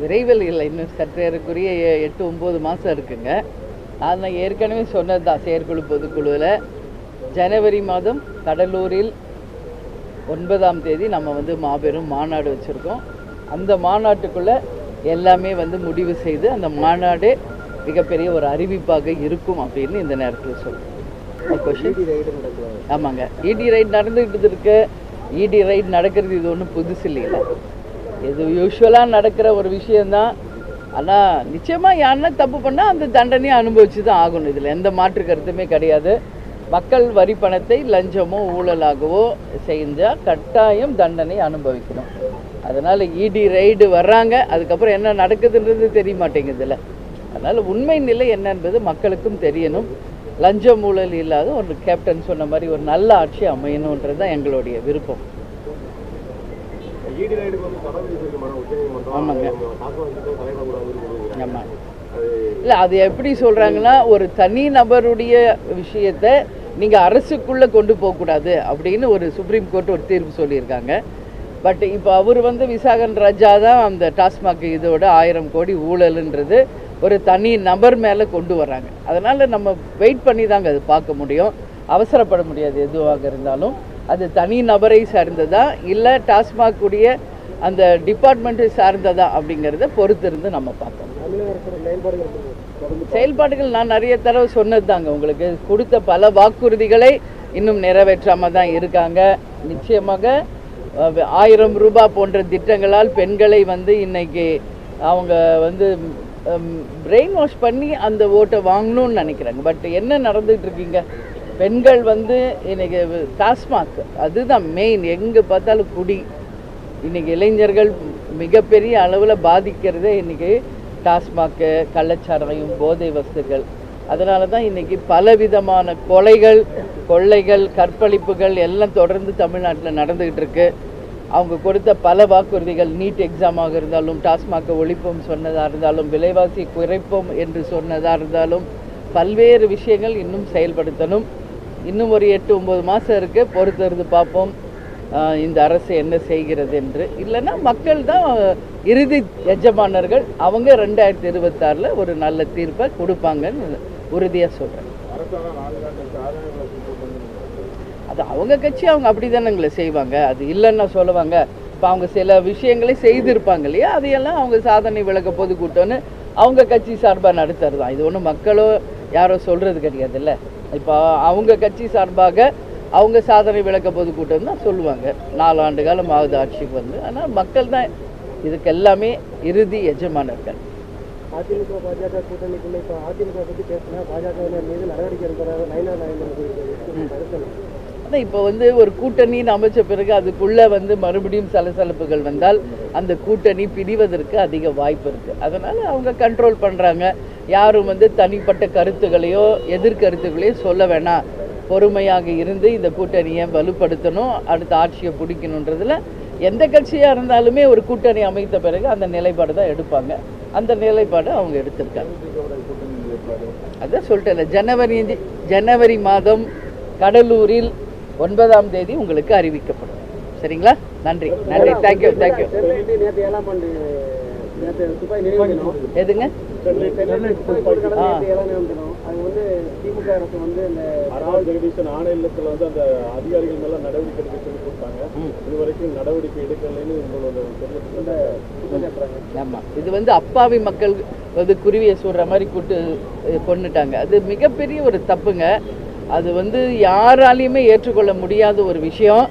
விரைவில் இல்லை இன்னும் சற்றேறக்குரிய எட்டு ஒம்பது மாதம் இருக்குங்க. நான் ஏற்கனவே சொன்னது தான் செயற்குழு பொதுக்குழுவில் ஜனவரி மாதம் கடலூரில் ஒன்பதாம் தேதி நம்ம வந்து மாபெரும் மாநாடு வச்சுருக்கோம். அந்த மாநாட்டுக்குள்ளே எல்லாமே வந்து முடிவு செய்து அந்த மாநாடு மிகப்பெரிய ஒரு அறிவிப்பாக இருக்கும் அப்படின்னு இந்த நேரத்தில் சொல்கிறேன் கொஷின் ஆமாங்க. இடி ரைட் நடந்துக்கிட்டு இருக்கு. இடி ரைட் நடக்கிறது இது ஒன்றும் புதுசு இல்லைல்ல இது யூஸ்வலாக நடக்கிற ஒரு விஷயந்தான் ஆனால் நிச்சயமாக யாருன்னா தப்பு பண்ணால் அந்த தண்டனையை அனுபவிச்சு தான் ஆகணும். இதில் எந்த மாற்று கருத்துமே கிடையாது. மக்கள் வரி பணத்தை லஞ்சமோ ஊழலாகவோ செஞ்சால் கட்டாயம் தண்டனை அனுபவிக்கணும். அதனால் இடி ரைடு வர்றாங்க. அதுக்கப்புறம் என்ன நடக்குதுன்றது தெரிய மாட்டேங்குதுல்ல அதனால் உண்மை நிலை என்ன என்பது மக்களுக்கும் தெரியணும். லஞ்சம் ஊழல் இல்லாத ஒரு கேப்டன் சொன்ன மாதிரி ஒரு நல்ல ஆட்சி அமையணுன்றது தான் எங்களுடைய விருப்பம். உச்சநீதிமன்றம் ஆமாங்க. ஆமாம் இல்லை அது எப்படி சொல்கிறாங்கன்னா ஒரு தனி நபருடைய விஷயத்தை நீங்கள் அரசுக்குள்ளே கொண்டு போகக்கூடாது அப்படின்னு ஒரு சுப்ரீம் கோர்ட் ஒரு தீர்ப்பு சொல்லியிருக்காங்க. பட் இப்போ அவர் வந்து விசாகன் ராஜா தான் அந்த டாஸ்மாக் இதோட ஆயிரம் கோடி ஊழலுன்றது ஒரு தனி நபர் மேலே கொண்டு வராங்க அதனால் நம்ம வெயிட் பண்ணி தாங்க அது பார்க்க முடியும். அவசரப்பட முடியாது எதுவாக இருந்தாலும். அது தனி நபரை சார்ந்ததா இல்லை டாஸ்மாக் உடைய அந்த டிபார்ட்மெண்ட்டை சார்ந்ததா அப்படிங்கிறத பொறுத்திருந்து நம்ம பார்ப்போம். செயல்பாடுகள் நான் நிறைய தடவை சொன்னது தாங்க உங்களுக்கு. கொடுத்த பல வாக்குறுதிகளை இன்னும் நிறைவேற்றாமல் தான் இருக்காங்க. நிச்சயமாக ஆயிரம் ரூபாய் போன்ற திட்டங்களால் பெண்களை வந்து இன்னைக்கு அவங்க வந்து Um, பிரெயின் வாஷ் பண்ணி அந்த ஓட்டை வாங்கணும்னு நினைக்கிறாங்க. பட் என்ன நடந்துகிட்டு இருக்கீங்க? பெண்கள் வந்து இன்னைக்கு டாஸ்மாக் அதுதான் மெயின் எங்கே பார்த்தாலும் குடி. இன்னைக்கு இளைஞர்கள் மிகப்பெரிய அளவில் பாதிக்கிறதே இன்னைக்கு டாஸ்மாக்கு கள்ளச்சாராயம் போதை வஸ்துகள். அதனால தான் இன்னைக்கு பலவிதமான கொலைகள் கொள்ளைகள் கற்பழிப்புகள் எல்லாம் தொடர்ந்து தமிழ்நாட்டில் நடந்துக்கிட்டு இருக்குது அவங்க கொடுத்த பல வாக்குறுதிகள் நீட் எக்ஸாமாக இருந்தாலும் டாஸ்மாக ஒழிப்போம் சொன்னதாக இருந்தாலும் விலைவாசி குறைப்போம் என்று சொன்னதாக இருந்தாலும் பல்வேறு விஷயங்கள் இன்னும் செயல்படுத்தணும். இன்னும் ஒரு எட்டு ஒம்பது மாதம் இருக்குது பொறுத்திருந்து பார்ப்போம். இந்த அரசு என்ன செய்கிறது என்று. இல்லைன்னா மக்கள் தான் இறுதி எஜமானர்கள். அவங்க ரெண்டாயிரத்தி இருபத்தாறில் ஒரு நல்ல தீர்ப்பை கொடுப்பாங்கன்னு உறுதியாக சொல்கிறேன் அது அவங்க கட்சி அவங்க அப்படி தானேங்களே செய்வாங்க. அது இல்லைன்னா சொல்லுவாங்க. இப்போ அவங்க சில விஷயங்களை செய்திருப்பாங்க இல்லையா? அதையெல்லாம் அவங்க சாதனை விளக்க பொதுக்கூட்டம்னு அவங்க கட்சி சார்பாக நடத்துறது தான். இது ஒன்றும் மக்களோ யாரோ சொல்கிறது கிடையாதுல்ல. இப்போ அவங்க கட்சி சார்பாக அவங்க சாதனை விளக்க பொதுக்கூட்டம் தான் சொல்லுவாங்க. நாலு ஆண்டு காலம் ஆகுது ஆட்சிக்கு வந்து. ஆனால் மக்கள் தான் இதுக்கு எல்லாமே இறுதி எஜமானர்கள். அதிமுக பாஜக கூட்டணிக்குள்ள இப்போ அதிமுக பற்றி பேசினா பாஜகவினர் மீது நடவடிக்கை எடுக்கிறாங்க நைனா நாயகன் ஆனால் இப்போ வந்து ஒரு கூட்டணின்னு அமைச்ச பிறகு அதுக்குள்ளே வந்து மறுபடியும் சலசலப்புகள் வந்தால் அந்த கூட்டணி பிரிவதற்கு அதிக வாய்ப்பு இருக்குது அதனால் அவங்க கண்ட்ரோல் பண்ணுறாங்க யாரும் வந்து தனிப்பட்ட கருத்துக்களையோ எதிர்கருத்துக்களையோ சொல்ல வேணாம். பொறுமையாக இருந்து இந்த கூட்டணியை வலுப்படுத்தணும் அடுத்த ஆட்சியை பிடிக்கணுன்றதுல எந்த கட்சியாக இருந்தாலுமே ஒரு கூட்டணி அமைத்த பிறகு அந்த நிலைப்பாடு தான் எடுப்பாங்க. அந்த நிலைப்பாடு அவங்க எடுத்திருக்காங்க. அதான் சொல்லிட்டேன் ஜனவரி ஜனவரி மாதம் கடலூரில் ஒன்பதாம் தேதி உங்களுக்கு அறிவிக்கப்படும். சரிங்களா? நன்றி. நன்றி. தேங்க்யூ தேங்க்யூ எதுங்க சென்னை வந்து இந்த வந்து அந்த நடவடிக்கை இதுவரைக்கும் நடவடிக்கை எடுக்கலைன்னு உங்களோட இது வந்து அப்பாவி மக்கள் வந்து குருவியை சொல்ற மாதிரி கூட்டு அஹ், கொன்னுட்டாங்க. அது மிகப்பெரிய ஒரு தப்புங்க. அது வந்து யாராலையுமே ஏற்றுக்கொள்ள முடியாத ஒரு விஷயம்.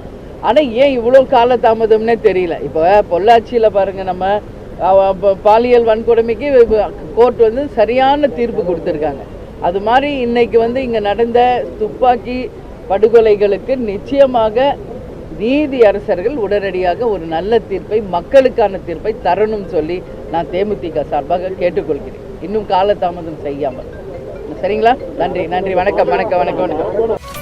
ஆனால் ஏன் இவ்வளோ காலதாமதம்னே தெரியல. இப்போ பொள்ளாச்சியில் பாருங்கள் நம்ம பாலியல் வன்கொடுமைக்கு கோர்ட் வந்து சரியான தீர்ப்பு கொடுத்துருக்காங்க. அது மாதிரி இன்னைக்கு வந்து இங்கே நடந்த துப்பாக்கி படுகொலைகளுக்கு நிச்சயமாக நீதி அரசர்கள் உடனடியாக ஒரு நல்ல தீர்ப்பை மக்களுக்கான தீர்ப்பை தரணும் சொல்லி நான் தேமுதிக சார்பாக கேட்டுக்கொள்கிறேன். இன்னும் காலதாமதம் செய்யாமல். சரிங்களா? நன்றி நன்றி. வணக்கம் வணக்கம் வணக்கம் வணக்கம்.